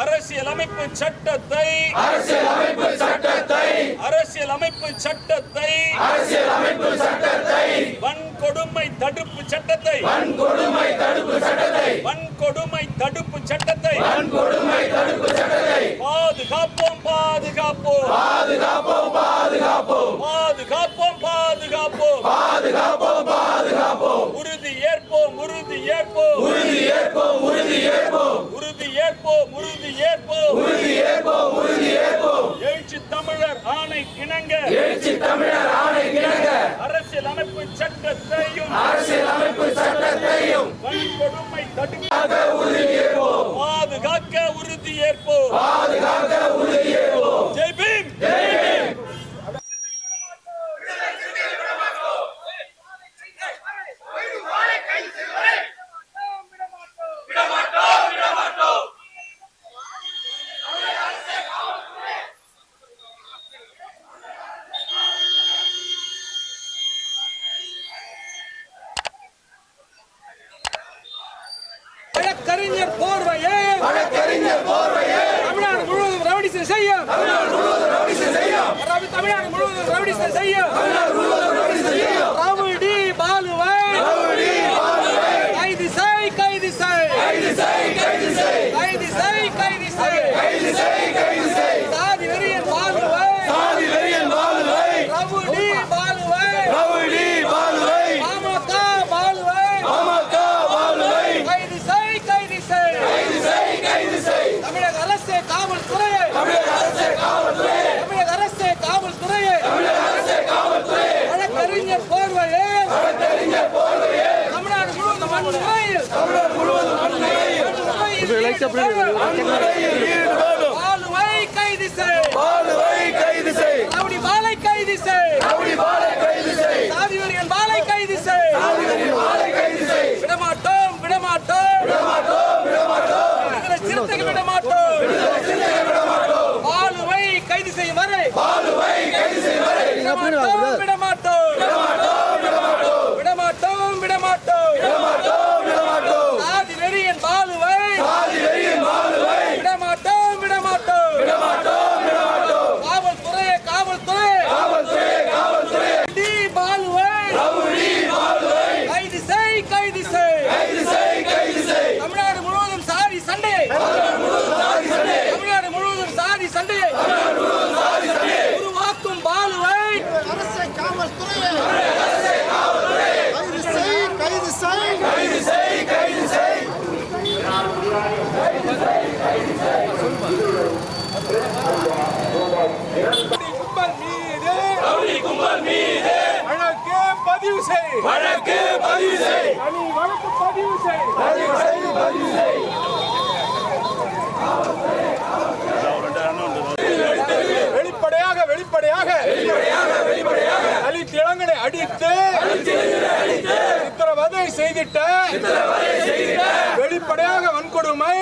அரசியலமைப்பு சட்டத்தை அரசியல் அமைப்பு சட்டத்தை அரசியல் அமைப்பு சட்டத்தை அரசியல் அமைப்பு சட்டத்தை வன்கொடுமை தடுப்பு சட்டத்தை வன்கொடுமை தடுப்பு சட்டத்தை வன்கொடுமை தடுப்பு சட்டத்தை வன்கொடுமை தடுப்பு சட்டத்தை பாதுகாப்போம் பாதுகாப்போம். பாதுகாப்போம் பாதுகாப்போம். பாதுகாப்போம் பாதுகாப்போம். பாதுகாப்போம் பாதுகாப்போம். உறுதி ஏற்போம் உறுதி ஏற்போம். உறுதி ஏற்போம் உறுதி இணங்க பாலுவை கைது செய் பாலுவை கைது செய் ரவுடி பாலை கைது செய் ரவுடி பாலை கைது செய் சாதிவரியன் பாலை கைது செய் சாதி வெறியன் பாலை கைது செய் விடமாட்டோம் விடமாட்டோம். விடமாட்டோம் விடமாட்டோம். விடுதலை சிறுத்தைகள் விடமாட்டோம். சிந்தையை விடமாட்டோம். பாலுவை கைது செய்யும் வரை. பாலுவை கைது செய் வரை விடமாட்டோம் விடமாட்டோம் விடமாட்டோம் விடமாட்டோம் விடமாட்டோம் விடமாட்டோம் சாதி வெறியன் பாலுவை சாதி வெறியன் பாலுவை விடமாட்டோம் விடமாட்டோம் விடமாட்டோம் விடமாட்டோம் காவல்துறையே காவல்துறை காவல்துறை காவல்துறை டி பாலுவை ரவுடி பாலுவை கைது செய் கைது செய் கைது செய் கைது செய் தமிழ்நாடு முழுவதும் சாதி சண்டையை சாதி சண்டை தமிழ்நாடு முழுவதும் சாதி சண்டையை சாதி சண்டை உருவாக்கும் பாலுவை அரசை காவல்துறையை கைது செய் கைது செய் கைது செய் கைது செய் கும்பல் மீது ரவுடி கும்பல் மீது வழக்கு பதிவு செய். வழக்கு பதிவு செய். தனி வழக்கு பதிவு செய். பதிவு செய் பதிவு செய். வெளிப்படையாக வெளிப்படையாக. வெளிப்படையாக இளங்கனை அடித்து சித்திரவதை செய்திட்ட. வெளிப்படையாக வன்கொடுமை.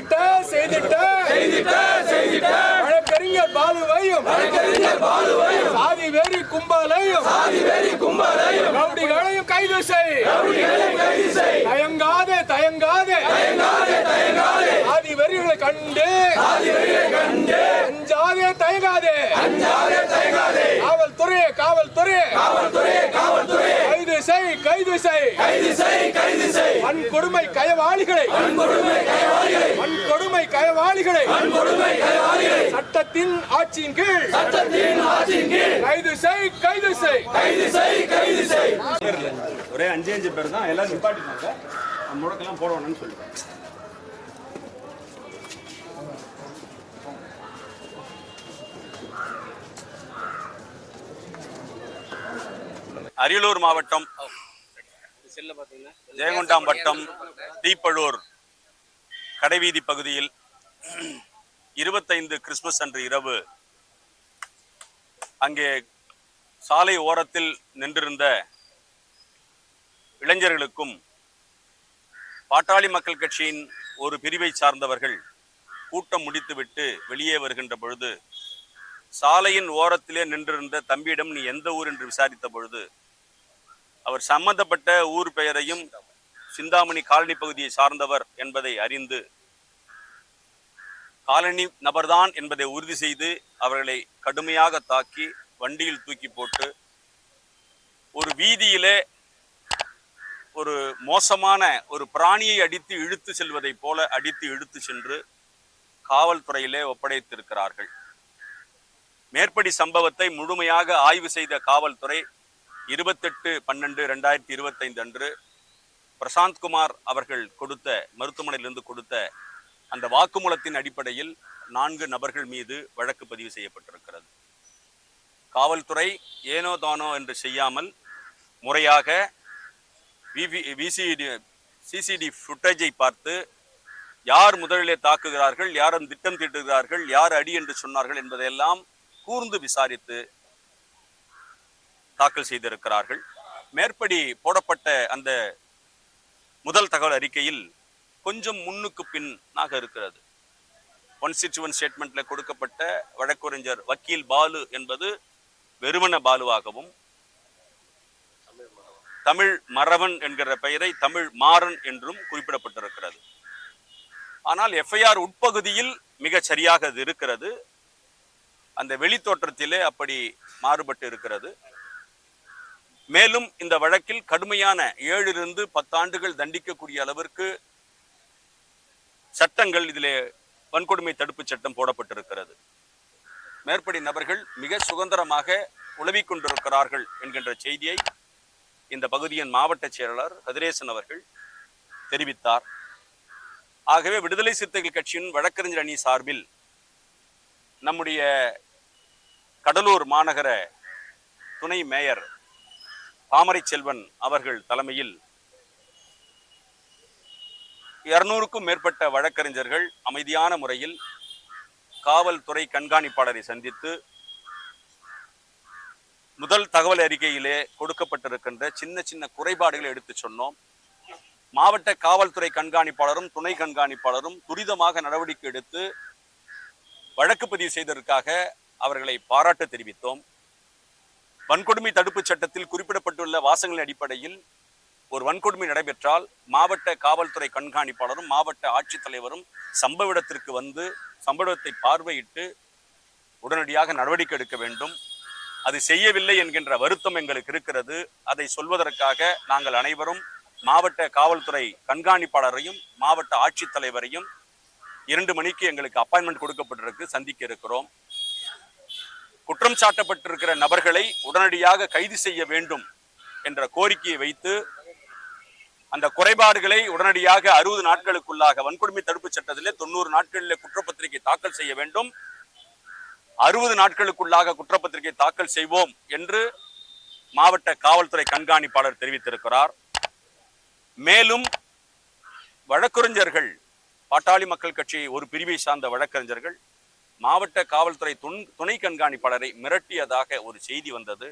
செய்திட்ட செய்திட்ட. செய்திட்ட செய்திட்ட. வழக்கறிஞர் பாலுவையும் வழக்கறிஞர் பாலுவையும். சாதி வெறி கும்பலையும் சாதி வெறி கும்பலையும். ரவுடிகளையும் கைது செய். ரவுடிகளையும் கைது செய். தயங்காதே தயங்காதே. தயங்காதே தயங்காதே. சாதி வெறிகளை கண்டு. சாதி வெறியை கண்டு. அஞ்சாதே தயங்காதே. அஞ்சாதே தயங்காதே. காவல்துறையே காவல்துறையே. காவல்துறையே காவல்துறையே. கைது செய் கைது செய் கைது செய் வன்கொடுமை கயவாளிகளை. வன்கொடுமை கைவாளிகளை வன்கொடுமை கயவாளிகளை வன்கொடுமை கைவாளிகளை சட்டத்தின் ஆட்சியின் கீழ். சட்டத்தின் ஆட்சியின் கீழ். கைது செய் கைது செய் கைது செய் கைது செய் ஒரே அஞ்சு அஞ்சு பேர் தான் எல்லாரும் நிப்பாட்டினாங்க முடக்கெல்லாம் போட வேணும்னு சொல்லிட்டாங்க. அரியலூர் மாவட்டம் ஜெயங்கொண்டாம் வட்டம் தீப்பழூர் கடைவீதி பகுதியில் இருபத்தைந்து கிறிஸ்துமஸ் அன்று இரவு அங்கே சாலை ஓரத்தில் நின்றிருந்த இளைஞர்களுக்கும் பாட்டாளி மக்கள் கட்சியின் ஒரு பிரிவை சார்ந்தவர்கள் கூட்டம் முடித்துவிட்டு வெளியே வருகின்ற பொழுது சாலையின் ஓரத்திலே நின்றிருந்த தம்பியிடம் நீ எந்த ஊர் என்று விசாரித்த பொழுது அவர் சம்பந்தப்பட்ட ஊர் பெயரையும் சிந்தாமணி காலனி பகுதியை சார்ந்தவர் என்பதை அறிந்து காலனி நபர்தான் என்பதை உறுதி செய்து அவர்களை கடுமையாக தாக்கி வண்டியில் தூக்கி போட்டு ஒரு வீதியிலே ஒரு மோசமான ஒரு பிராணியை அடித்து இழுத்து செல்வதைப் போல அடித்து இழுத்து சென்று காவல்துறையிலே ஒப்படைத்திருக்கிறார்கள். மேற்படி சம்பவத்தை முழுமையாக ஆய்வு செய்த காவல்துறை இருபத்தெட்டு பன்னெண்டு ரெண்டாயிரத்தி இருபத்தைந்து அன்று பிரசாந்த் குமார் அவர்கள் கொடுத்த மருத்துவமனையிலிருந்து கொடுத்த அந்த வாக்குமூலத்தின் அடிப்படையில் நான்கு நபர்கள் மீது வழக்கு பதிவு செய்யப்பட்டிருக்கிறது. காவல்துறை ஏனோ தானோ என்று செய்யாமல் முறையாக விசிடி சிசிடி ஃபுட்டேஜை பார்த்து யார் முதலிலே தாக்குகிறார்கள் யாரும் திட்டம் தீட்டுகிறார்கள் யார் அடி என்று சொன்னார்கள் என்பதையெல்லாம் கூர்ந்து விசாரித்து தாக்கல் செய்திருக்கிறார்கள். மேற்படி போடப்பட்ட அந்த முதல் தகவல் அறிக்கையில் கொஞ்சம் முன்னுக்கு பின்னாக இருக்கிறது. ஒன் ஸ்டேட்மெண்ட்ல கொடுக்கப்பட்ட வழக்குரைஞர் வக்கீல் பாலு என்பது வெறுமன பாலுவாகவும் தமிழ் மறவன் என்கிற பெயரை தமிழ் மாறன் என்றும் குறிப்பிடப்பட்டிருக்கிறது. ஆனால் எஃப்ஐஆர் உட்பகுதியில் மிக சரியாக அது இருக்கிறது. அந்த வெளித்தோற்றத்திலே அப்படி மாறுபட்டு இருக்கிறது. மேலும் இந்த வழக்கில் கடுமையான ஏழிலிருந்து பத்தாண்டுகள் தண்டிக்கக்கூடிய அளவிற்கு சட்டங்கள் இதிலே வன்கொடுமை தடுப்பு சட்டம் போடப்பட்டிருக்கிறது. மேற்படி நபர்கள் மிக சுதந்திரமாக உழவிக் கொண்டிருக்கிறார்கள் என்கின்ற செய்தியை இந்த பகுதியின் மாவட்ட செயலாளர் கதிரேசன் அவர்கள் தெரிவித்தார். ஆகவே விடுதலை சிறுத்தைகள் கட்சியின் வழக்கறிஞர் அணி சார்பில் நம்முடைய கடலூர் மாநகர துணை மேயர் தாமரை செல்வன் அவர்கள் தலைமையில் இருநூறுக்கும் மேற்பட்ட வழக்கறிஞர்கள் அமைதியான முறையில் காவல்துறை கண்காணிப்பாளரை சந்தித்து முதல் தகவல் அறிக்கையிலே கொடுக்கப்பட்டிருக்கின்ற சின்ன சின்ன குறைபாடுகளை எடுத்து சொன்னோம். மாவட்ட காவல்துறை கண்காணிப்பாளரும் துணை கண்காணிப்பாளரும் துரிதமாக நடவடிக்கை எடுத்து வழக்கு பதிவு செய்ததற்காக அவர்களை பாராட்டு தெரிவித்தோம். வன்கொடுமை தடுப்பு சட்டத்தில் குறிப்பிடப்பட்டுள்ள வாசங்களின் அடிப்படையில் ஒரு வன்கொடுமை நடைபெற்றால் மாவட்ட காவல்துறை கண்காணிப்பாளரும் மாவட்ட ஆட்சித்தலைவரும் சம்பவ இடத்திற்கு வந்து சம்பவத்தை பார்வையிட்டு உடனடியாக நடவடிக்கை எடுக்க வேண்டும். அது செய்யவில்லை என்கின்ற வருத்தம் எங்களுக்கு இருக்கிறது. அதை சொல்வதற்காக நாங்கள் அனைவரும் மாவட்ட காவல்துறை கண்காணிப்பாளரையும் மாவட்ட ஆட்சித்தலைவரையும் இரண்டு மணிக்கு எங்களுக்கு அப்பாயின்மெண்ட் கொடுக்கப்பட்டிருக்கு. சந்திக்க இருக்கிறோம். குற்றம் சாட்டப்பட்டிருக்கிற நபர்களை உடனடியாக கைது செய்ய வேண்டும் என்ற கோரிக்கையை வைத்து அந்த குறைபாடுகளை உடனடியாக அறுபது நாட்களுக்குள்ளாக வன்கொடுமை தடுப்பு சட்டத்திலே தொண்ணூறு நாட்களிலே குற்றப்பத்திரிகை தாக்கல் செய்ய வேண்டும். அறுபது நாட்களுக்குள்ளாக குற்றப்பத்திரிகை தாக்கல் செய்வோம் என்று மாவட்ட காவல்துறை கண்காணிப்பாளர் தெரிவித்திருக்கிறார். மேலும் வழக்கறிஞர்கள் பாட்டாளி மக்கள் கட்சி ஒரு பிரிவை சார்ந்த வழக்கறிஞர்கள் மாவட்ட காவல்துறை துண் துணை கண்காணிப்பாளரை மிரட்டியதாக ஒரு செய்தி வந்தது.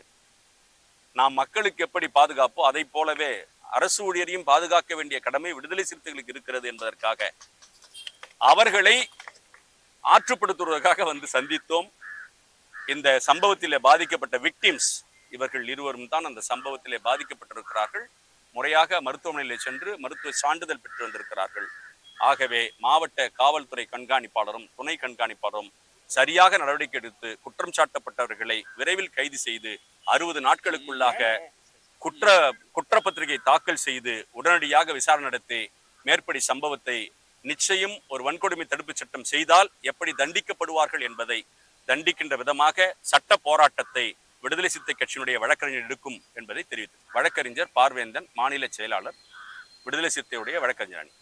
நாம் மக்களுக்கு எப்படி பாதுகாப்போ அதை போலவே அரசு ஊழியரையும் பாதுகாக்க வேண்டிய கடமை விடுதலை சிறுத்தைகளுக்கு இருக்கிறது என்பதற்காக அவர்களை ஆற்றுப்படுத்துவதற்காக வந்து சந்தித்தோம். இந்த சம்பவத்திலே பாதிக்கப்பட்ட விக்டிம்ஸ் இவர்கள் இருவரும் தான் அந்த சம்பவத்திலே பாதிக்கப்பட்டிருக்கிறார்கள். முறையாக மருத்துவமனையில் சென்று மருத்துவ சான்றிதழ் பெற்று வந்திருக்கிறார்கள். ஆகவே மாவட்ட காவல்துறை கண்காணிப்பாளரும் துணை கண்காணிப்பாளரும் சரியாக நடவடிக்கை எடுத்து குற்றம் சாட்டப்பட்டவர்களை விரைவில் கைது செய்து அறுபது நாட்களுக்குள்ளாக குற்ற குற்றப்பத்திரிகை தாக்கல் செய்து உடனடியாக விசாரணை நடத்தி மேற்படி சம்பவத்தை நிச்சயம் ஒரு வன்கொடுமை தடுப்பு சட்டம் செய்தால் எப்படி தண்டிக்கப்படுவார்கள் என்பதை தண்டிக்கின்ற விதமாக சட்ட போராட்டத்தை விடுதலை சிறுத்தை கட்சியினுடைய வழக்கறிஞர் எடுக்கும் என்பதை தெரிவித்தார் வழக்கறிஞர் பார்வேந்தன் மாநில செயலாளர் விடுதலை சிறுத்தையுடைய வழக்கறிஞர் அணி.